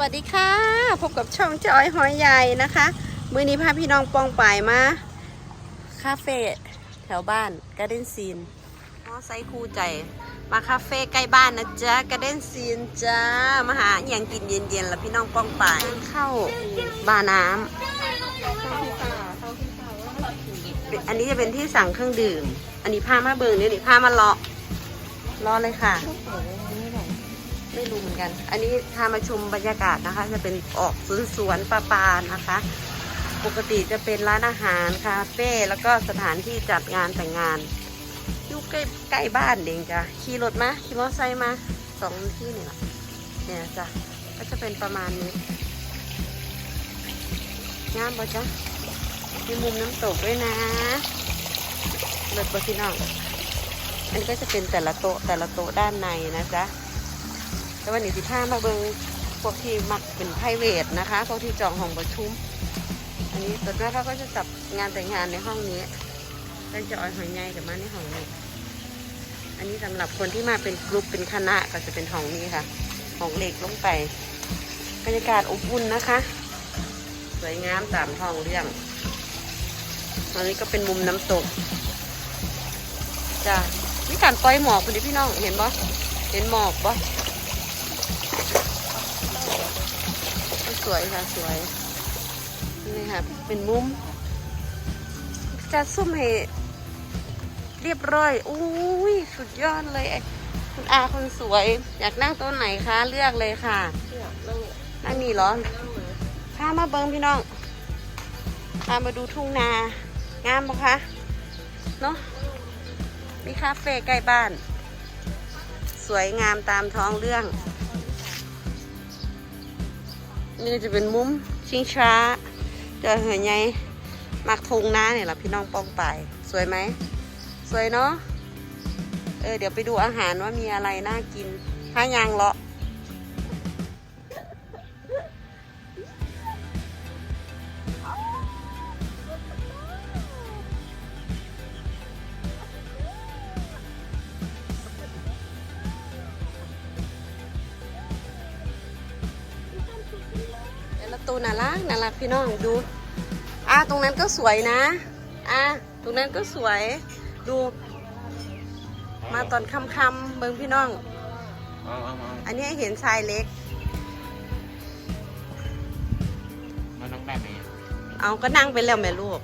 วัสดีค่ะ พบกับช่องจอยหอยใหญ่นะคะ มือนี้พาพี่น้องปองป่ายมา คาเฟ่แถวบ้านก a เดนซีนมอไซคู่ใจ มาคาเฟ่ใกล้บ้านนะจ๊ะก a เดนซีนจ้ามาหาอย่างกินเย็นๆแล้วพี่น้องปองป่ายเข้าบาร์น้ำอันนี้จะเป็นที่สั่งเครื่องดื่ม อันนี้พามาเบิงเนี่ยนี่พามาเลาะรอเลยค่ะ ไม่รู้เหมือนกัน อันนี้พามาชมบรรยากาศนะคะ จะเป็นออกสวนสวนปลาปานะคะ ปกติจะเป็นร้านอาหารคาเฟ่แล้วก็สถานที่จัดงานแต่งงานอยู่ใกล้ใกล้บ้านเองจ้ะขี่รถมาขี่มอเตอร์ไซค์มาสองที่นี่แหละเนี่ยจ้ะก็จะเป็นประมาณนี้งามปะจ๊ะมีมุมน้ำตกด้วยนะเลิศปะพี่น้องอันนี้ก็จะเป็นแต่ละโต๊ะแต่ละโต๊ะด้านในนะจ๊ะ แต่วันนี้สิพามาเบิงพวกที่มักเป็นไพรเวทนะคะพวกที่จองห้องประชุม อันนี้ส่วนมากเขาก็จะจับงานแต่งงานในห้องนี้ก็จอยหอยใหญ่กับมาในห้องนี้ อันนี้สำหรับคนที่มาเป็นกลุ่มเป็นคณะก็จะเป็นห้องนี้ค่ะห้องเล็กลงไปบรรยากาศอบอุ่นนะคะ สวยงามตามท้องเรื่องตอนนี้ก็เป็นมุมน้ำตกจ้ะมีการปล่อยหมอกคุณดิพี่น้องเห็นปะเห็นหมอกป วยค่ะสวยนี่ค่ะเป็นมุมจะซุ่มให้เรียบร้อยอุ้ยสุดยอดเลยคุณอาคนสวย อยากนั่งโต๊ะไหนคะเลือกเลยค่ะนั่งนี่หรอพามาเบิ้งพี่น้องพามาดูทุ่งนางามปะคะเนาะมีคาเฟ่ใกล้บ้าน สวยงามตามท้องเรื่อง นี่จะเป็นมุมชิงช้าเจอเหยไงมักทงน้าเนี่ยแหละพี่น้องป้องไปสวยไหม สวยเนาะเออเดี๋ยวไปดูอาหารว่ามีอะไรน่ากินถ้ายางเลาะ น่ารักน่ารักพี่น้องดูอ่าตรงนั้นก็สวยนะอ่าตรงนั้นก็สวยดู มาตอนค่ำๆเบิ่งพี่น้องเอาเอาเอาอันนี้ให้เห็นชายเล็ก มาน้องแบบนี้เอาก็นั่งไปแล้วแม่ลูก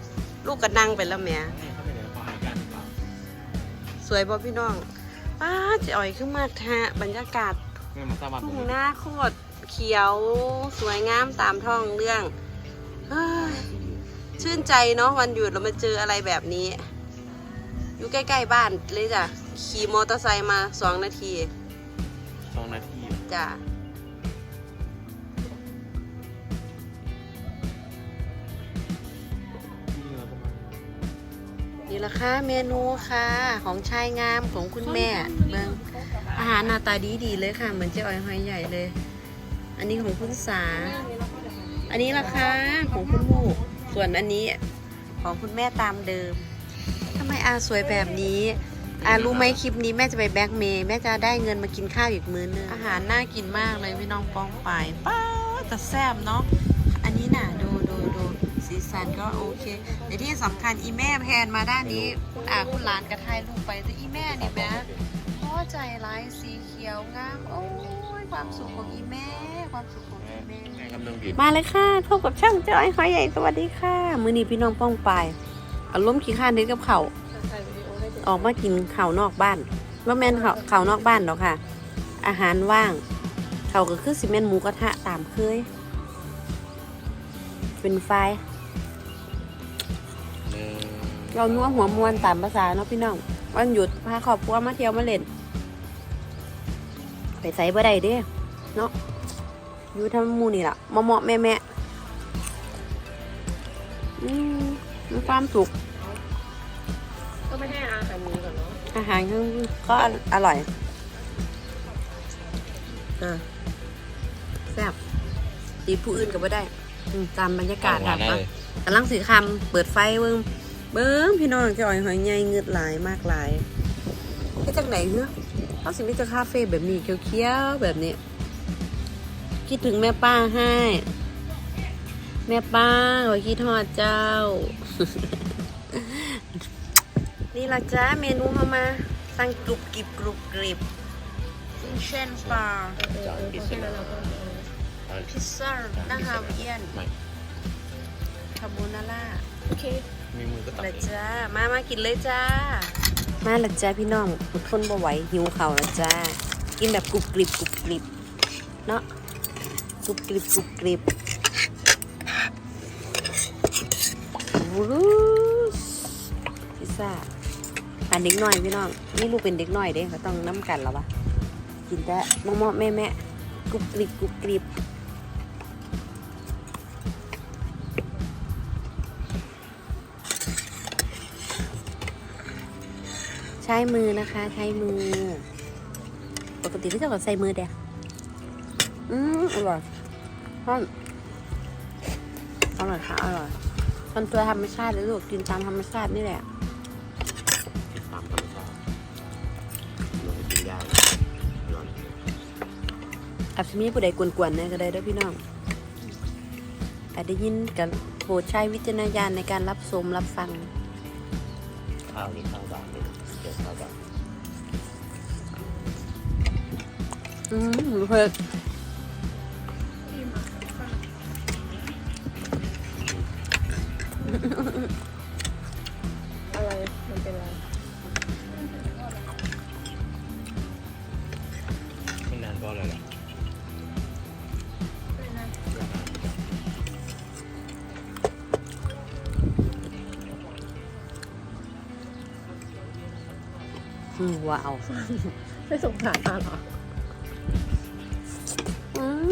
ลูกก็นั่งไปแล้วแม่นี่เขาไม่ได้ความหมายกันหรือเปล่าสวยบ่พี่น้องป้าจะอ่อยขึ้นมากแท้บรรยากาศเมื่อมาสร้างบ้านผทุ่มงหน้าโคตร เขียวสวยงามตามท้องเรื่องเฮ้ยชื่นใจเนาะวันหยุดเรามาเจออะไรแบบนี้ อยู่ใกล้ ๆ บ้านเลยจ้ะขี่มอเตอร์ไซค์มาสองนาทีสองนาทีจ้ะนี่เราประมาณนี่ละค่ะเมนูค่ะ ของชายงามของคุณแม่เบิงอาหารหน้าตาดีดีๆเลยค่ะ เหมือนเจ๊อ้อยหอยใหญ่เลย อันนี้ของคุณสาอันนี้ราคาของคุณลูก ส่วนอันนี้ของคุณแม่ตามเดิมทำไมอาสวยแบบนี้ อารู้ไหมคลิปนี้แม่จะไปแบ็กเมย์แม่จะได้เงินมากินข้าวอีกมื้อนึงอาหารน่ากินมากเลยพี่น้องปองไปป้าแต่แซ่บเนาะ อันนี้น่ะดูดูดูสีสันก็โอเคแต่ที่สำคัญอีแม่แพนมาด้านนี้คุณอาคุณหลานกระทายลูกไปแต่อีแม่นี่แม่ ใจร้ายสีเขียวงาม โอ้ยความสุขของอีแม่ ความสุขของอีแม่แม่กำลังผิดมาเลยค่ะพบกับช่างจอยหอยใหญ่สวัสดีค่ะ มือนี้พี่น้องป้องไปายอารมณ์ขี้ข้านเด็ดกับเขาวออกมากินข้าวนอกบ้านว่าแม่นเขาข้าวนอกบ้านหรอกค่ะ อาหารว่างเขาวก็คือสิเมนหมูกระทะตามเคย เป็นไฟเออเรานัวหัวมวนตามภาษาเนาะพี่น้องวันหยุดพาครอบครัวมาเที่ยวมาเล่น ไปใส่บ่ได้เด้เนาะอยู่ทำหมูนี่ล่ะมาเหมาะๆแม่แม่ๆอืมมีความสุขก็ไม่ได้อาหารนี้ก่อนเนาะอาหารก็อร่อยเออแซ่บตีผู้อื่นก็บ่ได้อืมตามบรรยากาศหวาค่ะนได้เลยกำลังสีคำเปิดไฟเบิ้งเบิ้งพี่น้องจะอ่อยหอยใหญ่เงือดหลายมากหลายไปจากไหนเนาะ เขาสิมีแต่คาเฟ่แบบนี้เขียวๆแบบนี้กินคิดถึงแม่ป้าให้ แม่ป้าขอคิดทอดเจ้า นี่ละจ้าเมนูเข้ามา สั่งกรุบกริบกรุบกริบเช่นปลาเออเออแค่นั้นเราก็เออพิซซ่าดังฮาวเอียนไม่คาโบนาร่าโอเคมีมือก็ตัดละเองจ้า มามากินเลยจ้า มาละจ้าพี่น้องอดทนบ่ไหวหิวเข่าละจ้า กินแบบกรุบกริบกรุบกริบเนาะกรุบกริบกรุบกริบวู้พิซซ่าอันเด็กน้อยพี่น้องนี่ลูกเป็นเด็กน้อยเด้เขาต้องน้ำกันแล้ววะกินแต่มอมอแม่แม่กรุบกริบกรุบกริบ ใช้มือนะคะ ใช้มือ ปกติที่จะกดใส่มือเดียอืมอร่อยห้อนอร่อยค่ะอร่อยมันตัวธรรมชาติเลยลูกกินตามธรรมชาตินี่แหละติดตามธรรมชาติลงไปกินได้ร้อนอาจจะมีผู้ใดกวนๆเนี่ยก็ได้เด้วยพี่น้องอาจได้ยินกันโปรดใช้วิจารณญาณในการรับชมรับฟัง ข้าวนี่ข้าวดำเลย เกี่ยวข้าวดำ อืมเผ็ด อืมว้าวไม่สงสารอาเหรออืม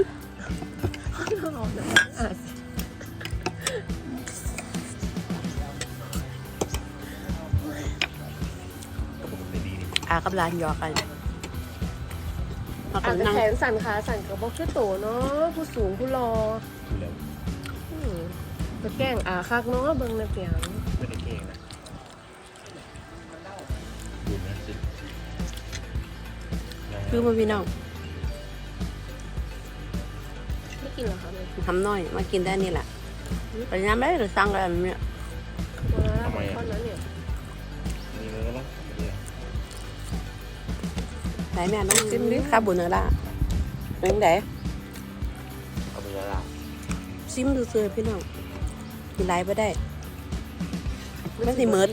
เราเนี่ยอะไม่ดีนี่อากับร้านหยอกกันมาอะกันแต่นั่งแขนสั่นขาสั่นกับบอกชื่อโตเนาะผู้สูงผู้รอดูแล้วอืมไปแกล้งอาคักเนาะเบิ่งในเปียง คือมาพี่น้องไม่กินเหรอคะเนี่ยทำน้อย มากินได้นี่แหละแต่ยังไม่ได้สั่งอะไรเนี่ยวันละข้อนั้นเนี่ยมีมือแล้วเนี่ยไหนแม่น้องจิ้มดิคาโบุนเนอร่าเป็นไงเอาไปละลายซิมดูเซอพี่น้องกินไรไม่ได้ มันสิเมิด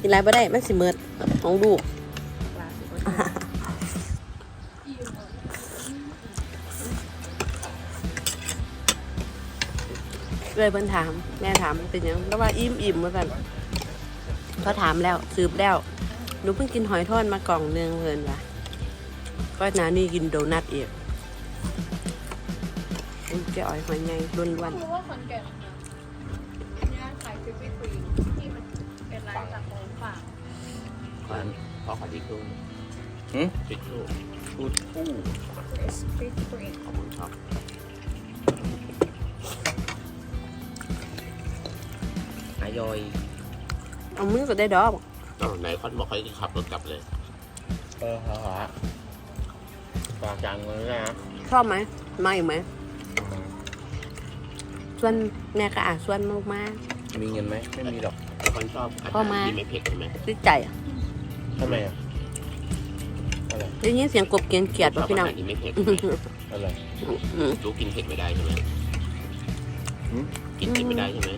กินไรไม่ได้ มันสิเมิดของลูก เลยเพิ่นถาม แม่ถามเป็นหยังแล้วว่าอิ่มอิ่มมากันเขาถามแล้วสืบแล้วหนูเพิ่งกินหอยทอดมากล่องหนึงเพิ่นว่ะก็นานี่กินโดนัทอีกเป็นเจ้าอ้อยหอยใหญ่ล้วนรู้ว่าขอนแก่นนะเนี่ยขายฟิฟฟี่ครีมที่มันเป็นร้านจากของฝากขอนขอขอทิชชู่หืมทิชชู่ชูดคู่ฟิฟครีมขอบคุณครับ ยอยๆเอามือก็ได้ดอกอ้าวไหนคอนบอกให้ขับรถกลับเลยเออฮะฮะฝากจานเงินด้วยนะชอบไหมมาอีกไหมส่วนแม่ก็อาจส่วนมากมากมีเงินไหมไม่มีหรอกคอนชอบอาพ่อหารมาที่ไม่เผ็ดใช่ไหมๆติดใจอะทำไมอะอะไรได้ยินเสียงกบเกียนเกียดชอป่ะบพี่อาน้องหารที่ไม่เผ็ดอะไรอืมรู้กินเผ็ดไม่ได้ใช่ไหมหืมกินเผ็ดไม่ได้ใช่ไหม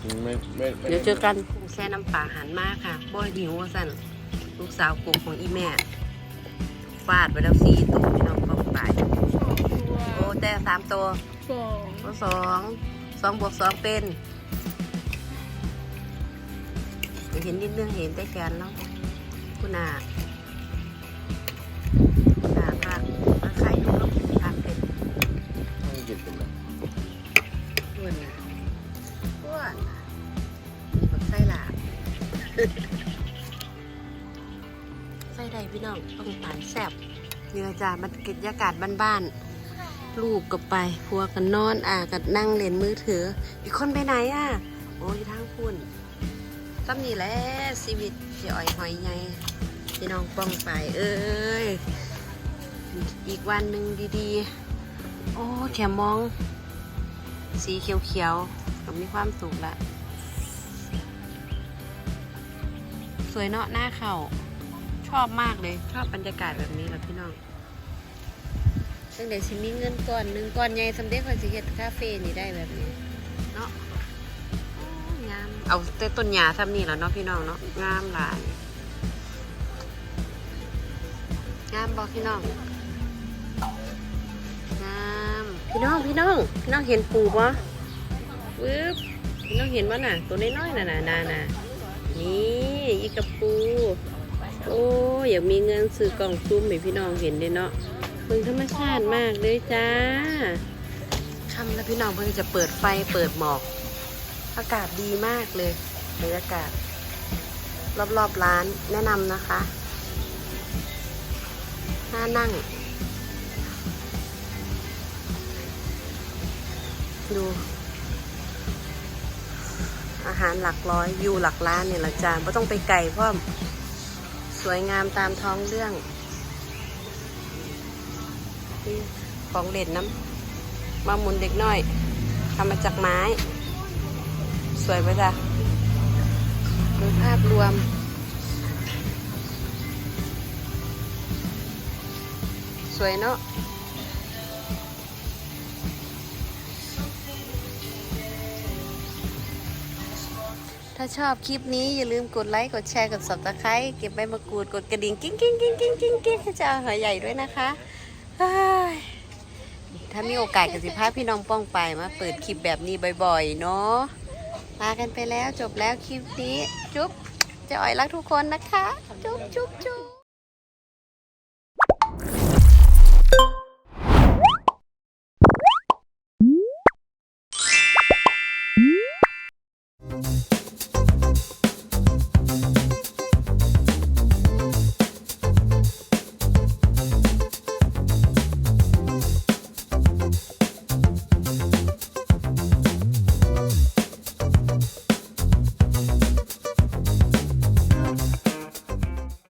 ไม่ไม่ไม่เดี๋ยวเจอกันแช่น้ำปลาหันมากค่ะบ่หิวว่าสั่นลูกสาวกบของอีแม่ฟาดไปแล้วสี่ตัวพี่น้องกองไปสองตัวโอ้แต่สามตัวสองโอ้สองสองบวกสองเป็นเห็นนิดนึงเห็นแต่แกนแล้วคุณอา แซ่บนี่ละจ้ามันกิจยากาศบ้านๆลูกก็ไปพัวกันนอนอ่ากันนั่งเล่นมือถือ อีกคนไปไหนอะ โอ้ยทางพุ่นซ้ำนี่แหละชีวิตพี่อ้อยหอยใหญ่พี่น้องป้องไปเอ้ยอีกวันหนึ่งดีๆอ้แค่มอง สีเขียวๆก็มีความสุขละ สวยเนาะหน้าเขา ชอบมากเลย ชอบบรรยากาศแบบนี้แหละพี่น้องตั้งแต่สิมีเงินก่อนหนึ่งก่อนใหญ่สำเร็จคอนสิเฮ็ดคาเฟ่นี่ได้แบบนี้เนาะงามเอาแต่ต้นหญ้าซ้ำนี่แล้วเนาะพี่น้องเนาะงามหลายงามบอกพี่น้องงามพี่น้องพี่น้องพี่น้องเห็นปูปะวึบพี่น้องเห็นว่าน่ะ ตัวน้อยๆน่ะน่ะน่ะน่ะนี่อีกระปู โอ้อยากมีเงินซื้อกล่องซุ่มให้พี่น้องเห็นเด้เนาะเพิ่งธรรมชาติมากเลยจ้าคำแล้วพี่น้องเพิ่งจะเปิดไฟเปิดหมอก อากาศดีมากเลยบรรยากาศ รอบๆร้านแนะนำนะคะน่านั่ง ดู อาหารหลักร้อยอยู่หลักล้านเนี่ยละจานไม่ต้องไปไกลเพราะ สวยงามตามท้องเรื่องของเล่นน้ำมาหมุนเด็กน้อยทำมาจากไม้ สวยไหมจ๊ะดูภาพรวม สวยเนาะ ถ้าชอบคลิปนี้อย่าลืมกดไลค์กดแชร์กดสับตะไคร้เก็บใบมะกรูดกดกระดิ่งกิ้งกิ้งกิ้งกิ้งกิ้งกิ้งให้เจ้าหอยใหญ่ด้วยนะคะถ้ามีโอกาสกับสิภาพพี่น้องป้องไปมาเปิดคลิปแบบนี้บ่อยๆเนาะลากันไปแล้วจบแล้วคลิปนี้ จุ๊บจะอ่อยรักทุกคนนะคะ จุ๊บจุ๊บจุ๊บ